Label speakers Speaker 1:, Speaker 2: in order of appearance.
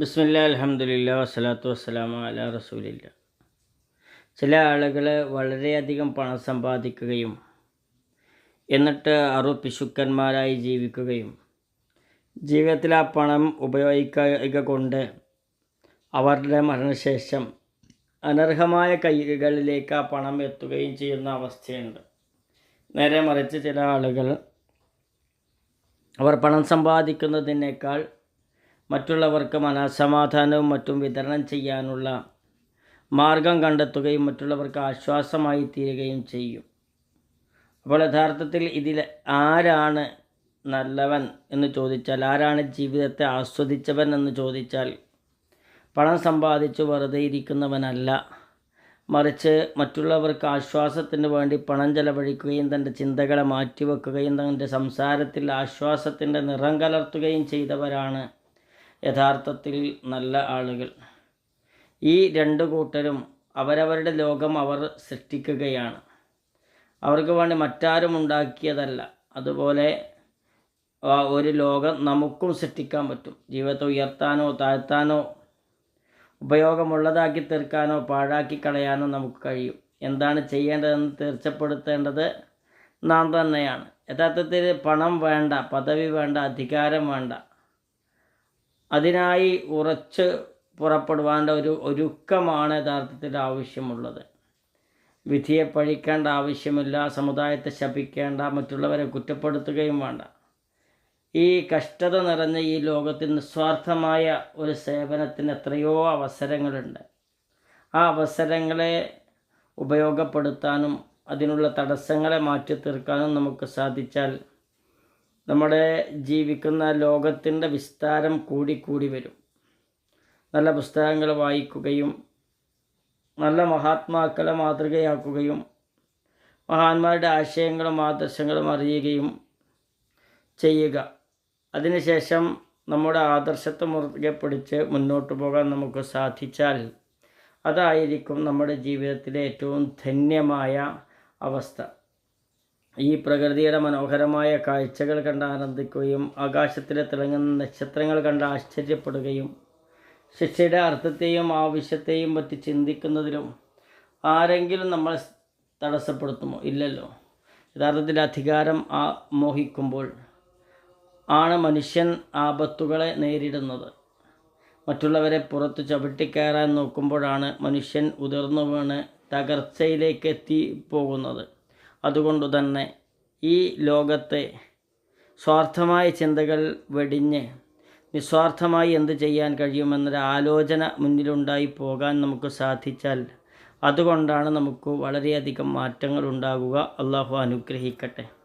Speaker 1: ബിസ്മില്ല അലഹമുല്ല വസ്സലാത്തു വസ്സലാമ അല റസൂലില്ല. ചില ആളുകൾ വളരെയധികം പണം സമ്പാദിക്കുകയും എന്നിട്ട് അറു പിശുക്കന്മാരായി ജീവിക്കുകയും ജീവിതത്തിൽ ആ പണം ഉപയോഗിക്കുക കൊണ്ട് അവരുടെ മരണശേഷം അനർഹമായ കൈകളിലേക്ക് ആ പണം എത്തുകയും ചെയ്യുന്ന അവസ്ഥയുണ്ട്. നേരെ മറിച്ച് ചില ആളുകൾ അവർ പണം സമ്പാദിക്കുന്നതിനേക്കാൾ മറ്റുള്ളവർക്ക് മനസമാധാനവും മറ്റും വിതരണം ചെയ്യാനുള്ള മാർഗം കണ്ടെത്തുകയും മറ്റുള്ളവർക്ക് ആശ്വാസമായി തീരുകയും ചെയ്യും. അപ്പോൾ യഥാർത്ഥത്തിൽ ഇതിൽ ആരാണ് നല്ലവൻ എന്ന് ചോദിച്ചാൽ ആരാണ് ജീവിതത്തെ ആസ്വദിച്ചവൻ എന്ന് ചോദിച്ചാൽ പണം സമ്പാദിച്ച് വെറുതെ ഇരിക്കുന്നവനല്ല. മറിച്ച് മറ്റുള്ളവർക്ക് ആശ്വാസത്തിന് വേണ്ടി പണം ചെലവഴിക്കുകയും തന്റെ ചിന്തകളെ മാറ്റിവെക്കുകയും തന്റെ സംസാരത്തിൽ ആശ്വാസത്തിന്റെ നിറം കലർത്തുകയും ചെയ്തവരാണ് യഥാർത്ഥത്തിൽ നല്ല ആളുകൾ. ഈ രണ്ട് കൂട്ടരും അവരവരുടെ ലോകം അവർ സൃഷ്ടിക്കുകയാണ്. അവർക്ക് വേണ്ടി മറ്റാരും ഉണ്ടാക്കിയതല്ല. അതുപോലെ ഒരു ലോകം നമുക്കും സൃഷ്ടിക്കാൻ പറ്റും. ജീവിതത്തെ ഉയർത്താനോ താഴ്ത്താനോ ഉപയോഗമുള്ളതാക്കി തീർക്കാനോ പാഴാക്കി കളയാനോ നമുക്ക് കഴിയും. എന്താണ് ചെയ്യേണ്ടതെന്ന് തീർച്ചപ്പെടുത്തേണ്ടത് നാം തന്നെയാണ്. യഥാർത്ഥത്തിൽ പണം വേണ്ട പദവി വേണ്ട അധികാരം വേണ്ട. അതിനായി ഉറച്ച് പുറപ്പെടുവാണ്ട ഒരു ഒരുക്കമാണ് യഥാർത്ഥത്തിൽ ആവശ്യമുള്ളത്. വിധിയെ പഴിക്കേണ്ട ആവശ്യമില്ല സമുദായത്തെ ശപിക്കേണ്ട മറ്റുള്ളവരെ കുറ്റപ്പെടുത്തുകയും വേണ്ട. ഈ കഷ്ടത നിറഞ്ഞ ഈ ലോകത്തിൽ നിസ്വാർത്ഥമായ ഒരു സേവനത്തിന് എത്രയോ അവസരങ്ങളുണ്ട്. ആ അവസരങ്ങളെ ഉപയോഗപ്പെടുത്താനും അതിനുള്ള തടസ്സങ്ങളെ മാറ്റി തീർക്കാനും നമുക്ക് സാധിച്ചാൽ നമ്മുടെ ജീവിക്കുന്ന ലോകത്തിന്റെ വിസ്താരം കൂടിക്കൂടി വരും. നല്ല പുസ്തകങ്ങൾ വായിക്കുകയും നല്ല മഹാത്മാക്കളെ മാതൃകയാക്കുകയും മഹാന്മാരുടെ ആശയങ്ങളും ആദർശങ്ങളും അറിയുകയും ചെയ്യുക. അതിനുശേഷം നമ്മുടെ ആദർശത്തെ മുറുകെ പിടിച്ച് മുന്നോട്ട് പോകാൻ നമുക്ക് സാധിച്ചാൽ അതായിരിക്കും നമ്മുടെ ജീവിതത്തിലെ ഏറ്റവും ധന്യമായ അവസ്ഥ. ഈ പ്രകൃതിയുടെ മനോഹരമായ കാഴ്ചകൾ കണ്ട് ആനന്ദിക്കുകയും ആകാശത്തിലെ തിളങ്ങുന്ന നക്ഷത്രങ്ങൾ കണ്ട് ആശ്ചര്യപ്പെടുകയും ശിക്ഷയുടെ അർത്ഥത്തെയും ആവശ്യത്തെയും പറ്റി ചിന്തിക്കുന്നതിലും ആരെങ്കിലും നമ്മൾ തടസ്സപ്പെടുത്തുമോ? ഇല്ലല്ലോ. യഥാർത്ഥത്തിൽ അധികാരം ആ മോഹിക്കുമ്പോൾ ആണ് മനുഷ്യൻ ആപത്തുകളെ നേരിടുന്നത്. മറ്റുള്ളവരെ പുറത്ത് ചവിട്ടിക്കയറാൻ നോക്കുമ്പോഴാണ് മനുഷ്യൻ ഉതിർന്നു വീണ് തകർച്ചയിലേക്ക് എത്തി പോകുന്നത്. അതുകൊണ്ട് തന്നെ ഈ ലോകത്തെ സ്വാർത്ഥമായ ചിന്തകൾ വെടിഞ്ഞ് നിസ്വാർത്ഥമായി എന്ത് ചെയ്യാൻ കഴിയുമെന്നൊരു ആലോചന മുന്നിലുണ്ടായി പോകാൻ നമുക്ക് സാധിച്ചാൽ അതുകൊണ്ടാണ് നമുക്ക് വളരെയധികം മാറ്റങ്ങൾ ഉണ്ടാകുക അള്ളാഹു അനുഗ്രഹിക്കട്ടെ.